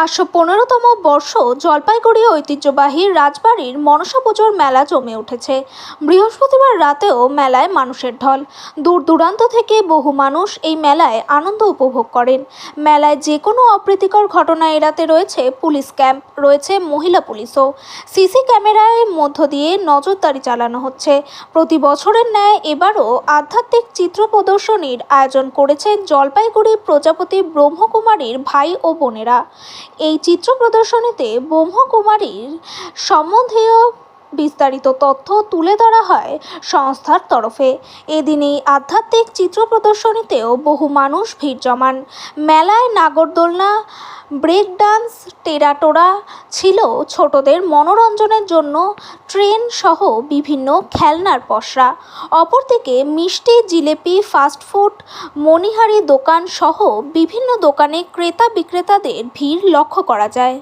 পাঁচশো পনেরোতম বর্ষ জলপাইগুড়ি ঐতিহ্যবাহী রাজবাড়ির মনসা পুজোর মেলা জমে উঠেছে। বৃহস্পতিবার রাতেও মেলায় মানুষের ঢল। দূর দূরান্ত থেকে বহু মানুষ এই মেলায় আনন্দ উপভোগ করেন। মেলায় যে কোনো অপ্রীতিকর ঘটনা এড়াতে রয়েছে পুলিশ ক্যাম্প, রয়েছে মহিলা পুলিশও। সিসি ক্যামেরায় মধ্য দিয়ে নজরদারি চালানো হচ্ছে। প্রতি বছরের ন্যায় এবারও আধ্যাত্মিক চিত্র প্রদর্শনীর আয়োজন করেছে জলপাইগুড়ি প্রজাপতি ব্রহ্মকুমারীর ভাই ও বোনেরা। এই চিত্র প্রদর্শনীতে ব্রহ্মকুমারীর সম্বন্ধীয় বিস্তারিত তথ্য তুলে ধরা হয় সংস্থার তরফে। এদিন এই আধ্যাত্মিক চিত্র প্রদর্শনীতেও বহু মানুষ ভিড় জমান। মেলায় নাগরদোলনা ব্রেক ডান্স টেরাটোরা ছিল ছোটদের মনোরঞ্জনের জন্য ট্রেন সহ বিভিন্ন খেলনার পসরা। অপরদিকে মিষ্টি জিলেপি ফাস্টফুড মণিহারি দোকান সহ বিভিন্ন দোকানে ক্রেতা বিক্রেতাদের ভিড় লক্ষ্য করা যায়।